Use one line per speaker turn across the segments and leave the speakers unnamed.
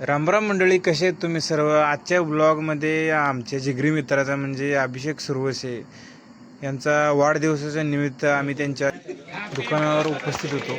रामराम मंडळी कसे आहेत तुम्ही सर्व? आजच्या ब्लॉगमध्ये आमच्या जिगरी मित्राचा म्हणजे अभिषेक सुरवसे यांचा वाढदिवसाच्या निमित्त आम्ही त्यांच्या दुकानावर उपस्थित होतो.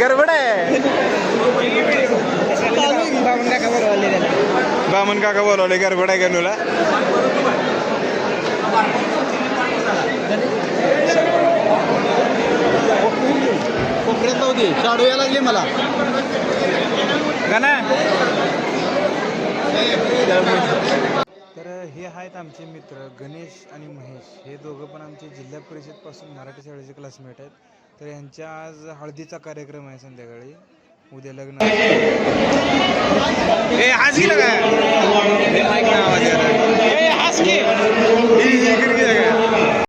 गडबड आहे. बामन काका बोलवले गडबड आहे गणूला.
कोपऱ्यात जाऊ दे शाडू यायला लागले मला
गाणं. तर हे आहेत आमचे मित्र गणेश आणि महेश. हे दोघं पण आमचे जिल्हा परिषदपासून मराठी शाळेचे क्लासमेट आहेत. तर यांच्या आज हळदीचा कार्यक्रम आहे संध्याकाळी. उद्या लग्न ए आज गेलं काय हे ऐक ना आवाज यायला. ए, हस की. ही, ही, इकडे गेलं काय?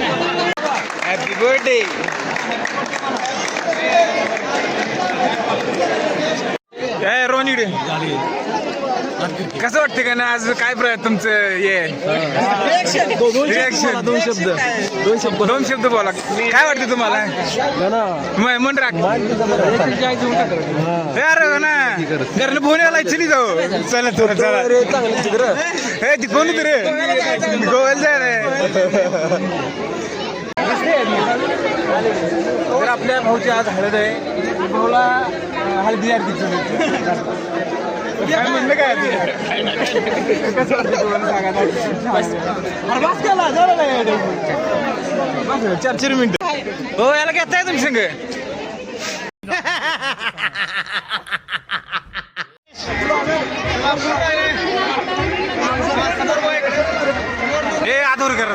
हॅपी बर्थडे काय रोनिडे कसं वाटतं का ना आज काय प्र तुमचं हे? रिॲक्शन
दोन शब्द दोन शब्द
दोन शब्द बोला. काय वाटतं तुम्हाला? मन राख अरे हो ना. घरनं फोन यायला इच्छिली जाऊ. चला चला चला.
चांगलं चित्र
हे ती कोण रे? गोव्याला जाय रे.
तर आपल्या भाऊची आज हळद आहे. भाऊला हळदी आरती
काय म्हणलं काय?
कसं नाही
चार चार मिनिट. हो याला घेताय तुम्ही संग. ए आधोर करा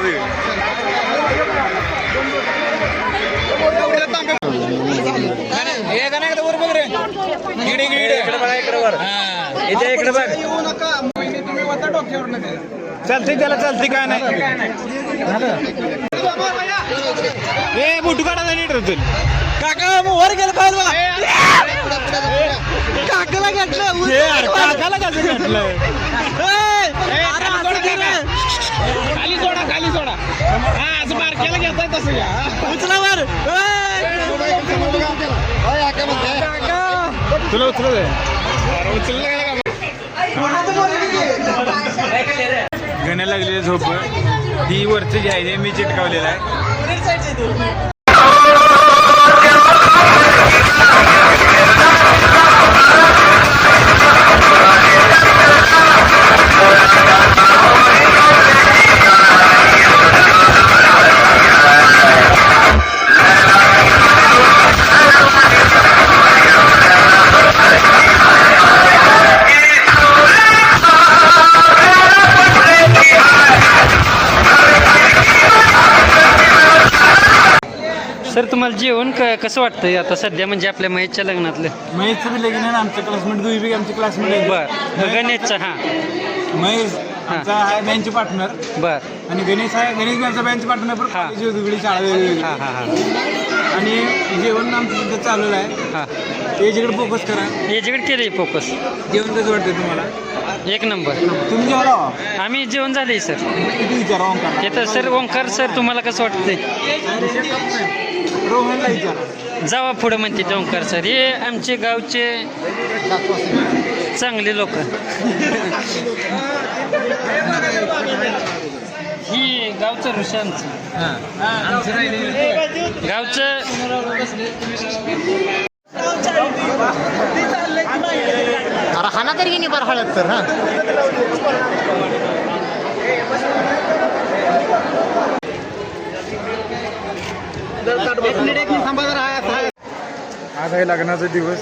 हे गाणं एकदा वर बघ रे? इकडे बघा इकडे वर. इथे इकडे बघ. चालते त्याला चालते काय नाही. ए बुटू काढा नीट रतून
काका मग वर गेलं काय काकाला घेतलं
हे काकाला कसं घातलं
खाली सोडा खाली सोडा हा असं बारक्याला घेताय तसं घ्या.
उचला वर.
तुला उचलत गण्या लागलेलं झोप. ही वरचं जी आहे मी चिटकावलेलं आहे.
जेवण क- कसं वाटतंय आता सध्या? म्हणजे आपल्या महेशच्या लग्नातलं.
महेशचं बी लगीन आहे ना आमच्या क्लासमेट दुई बी आमचे क्लासमेट
बर. गणेशचं हां.
महेश आमचा आहे बँच पार्टनर
बर.
आणि गणेश आहे गणेश बँकचा बँच पार्टनर पण
हा.
कॉलेज वेगवेगळी शाळा वेगवेगळी.
हां हां हां.
आणि जेवण आमचं सध्या चालू आहे.
हां.
त्याच्याकडे फोकस करा.
याच्याकडे केलं फोकस
जेवण कसं वाटतं तुम्हाला?
एक नंबर.
तुम्ही जेवला हो?
आम्ही जेवण झाले सर.
किती विचारा ओंकार.
तर सर ओंकार सर तुम्हाला कसं वाटतंय?
रोहनला विचारा.
जावा पुढं म्हणते ते ओंकार सर. हे आमचे गावचे चांगले लोक. ही गावचं ऋषी आमचं. गावचं
हाना तरी की नाही बरं हळद तर हां?
आज आहे लग्नाचा दिवस.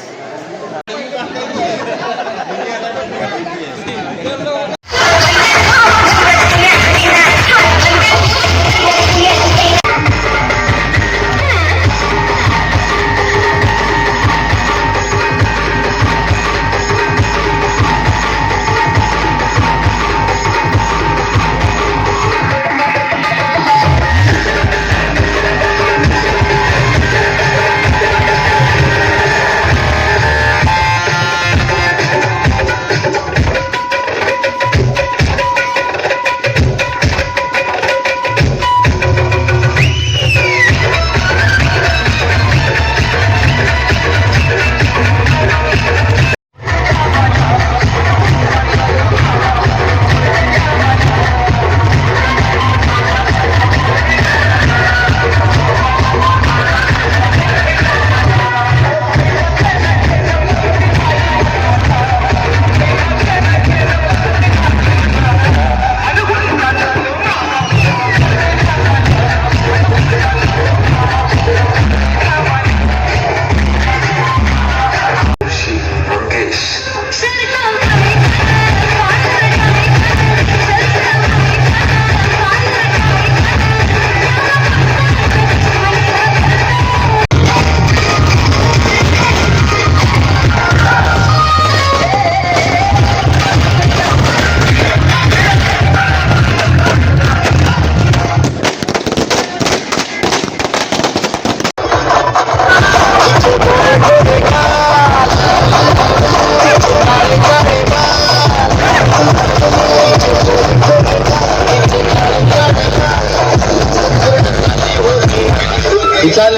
বিচার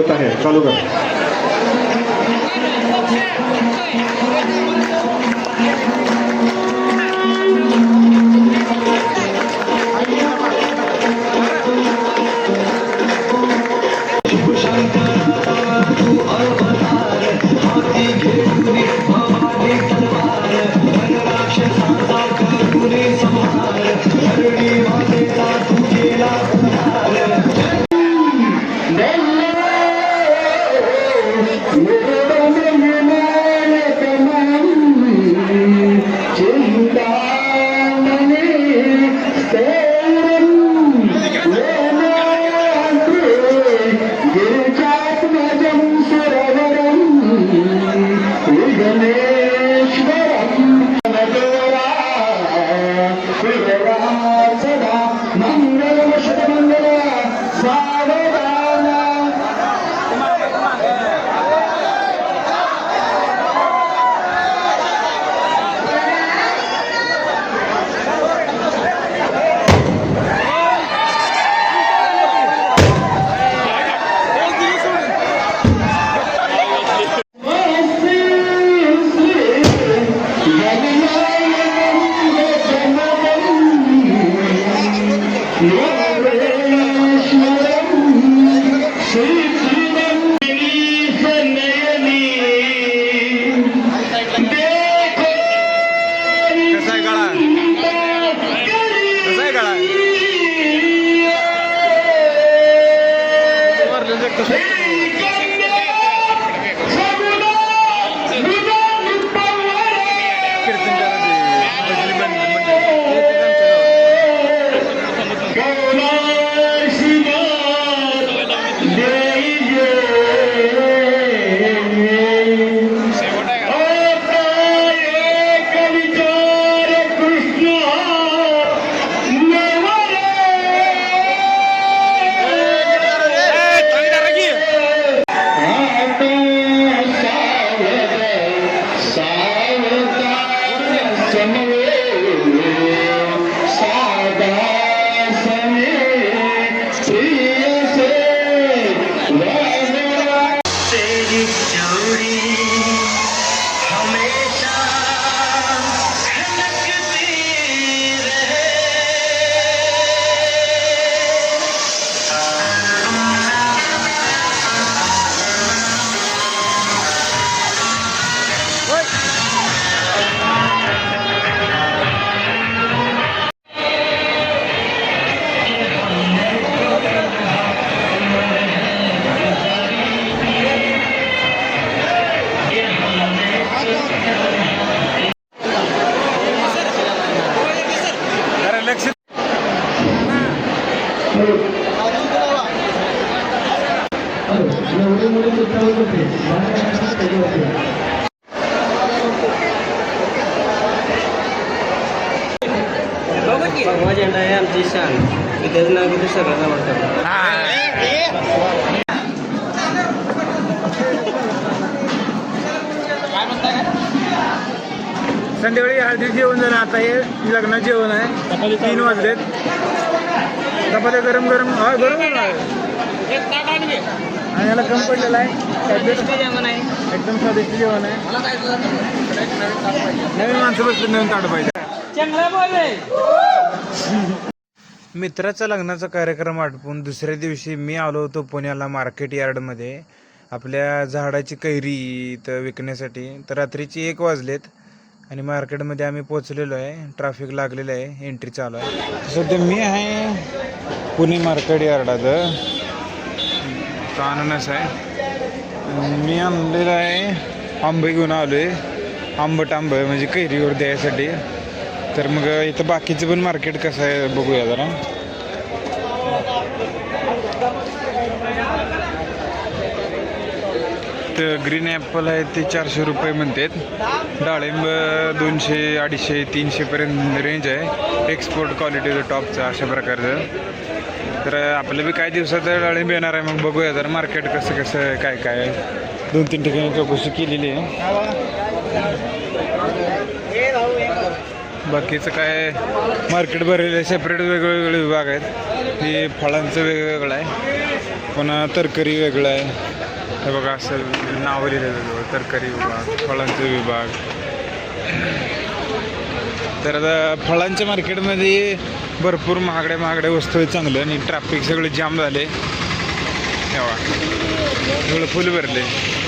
होत
आहे चालू कर
भगवा झेंडा आहे आमची शान सगळ्यांना
संध्याकाळी हळदी जेवण झालं आता हे लग्नात जेवण आहे. तीन वाजलेत. चपात्या गरम गरम हा गरम आहे. आणि याला कम पडलेला आहे. एकदम स्वादिष्ट जेवण आहे? नवीन माणसं बसले नवीन ताट पाहिजे. मित्राचा लग्नाचा कार्यक्रम आटपून दुसऱ्या दिवशी मी आलो होतो पुण्याला मार्केट यार्डमध्ये. आपल्या झाडाची कैरी इथं विकण्यासाठी. तर रात्रीची एक वाजलेत आणि मार्केटमध्ये आम्ही पोचलेलो आहे. ट्रॅफिक लागलेलं आहे. एंट्री चालू आहे. सध्या मी आहे पुणे मार्केट यार्डात होता अननस आहे. मी आणलेलं आहे आंबे घेऊन आलो आहे आंबट आंब म्हणजे कैरीवर द्यायसाठी. तर मग इथं बाकीचं पण मार्केट कसं आहे बघूया जरा. तर ग्रीन ॲपल आहे ते चारशे रुपये म्हणतात. डाळिंब दोनशे अडीचशे तीनशेपर्यंत रेंज आहे. एक्सपोर्ट क्वालिटीचं टॉपचं अशा प्रकारचं. तर आपलं बी काही दिवसात डाळिंब येणार आहे मग बघूया जर मार्केट कसं कसं आहे, काय काय दोन तीन ठिकाणी चौकशी केलेली आहे. बाकीचं काय मार्केट भरलेलं आहे सेपरेट वेगवेगळे विभाग आहेत. हे फळांचं वेगवेगळं आहे. पुन्हा तरकारी वेगळं आहे. हे बघा असं नावं लिहिलं वेगळं तरकारी विभाग फळांचे विभाग. तर आता फळांच्या मार्केटमध्ये भरपूर महागड्या महागड्या वस्तू आहेत चांगलं आणि ट्रॅफिक सगळं जाम झाले. तेव्हा सगळं फुल भरले.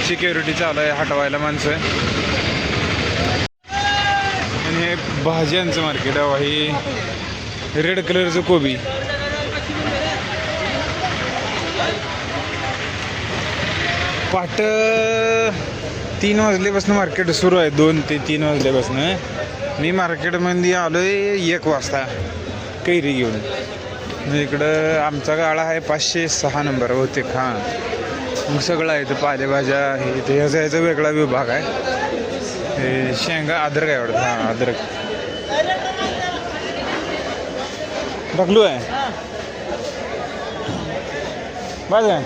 सिक्युरिटी चालू आहे हटवायला माणसं. आणि हे भाज्यांचं मार्केट आहे हे रेड कलरचं कोबी. पाट तीन वाजल्यापासून मार्केट सुरू आहे दोन ते तीन वाजल्यापासून. मी मार्केटमध्ये आलो आहे एक वाजता. कैरी घेऊन. मग इकडं आमचा गाळा आहे पाचशे सहा नंबर होते हां. मग सगळं आहे इथं पालेभाज्या हे ते ह्याचा ह्याचा वेगळा विभाग आहे. हे शेंगा अद्रक आहे वाटतं हां अद्रक. ढकलू आहे? बाय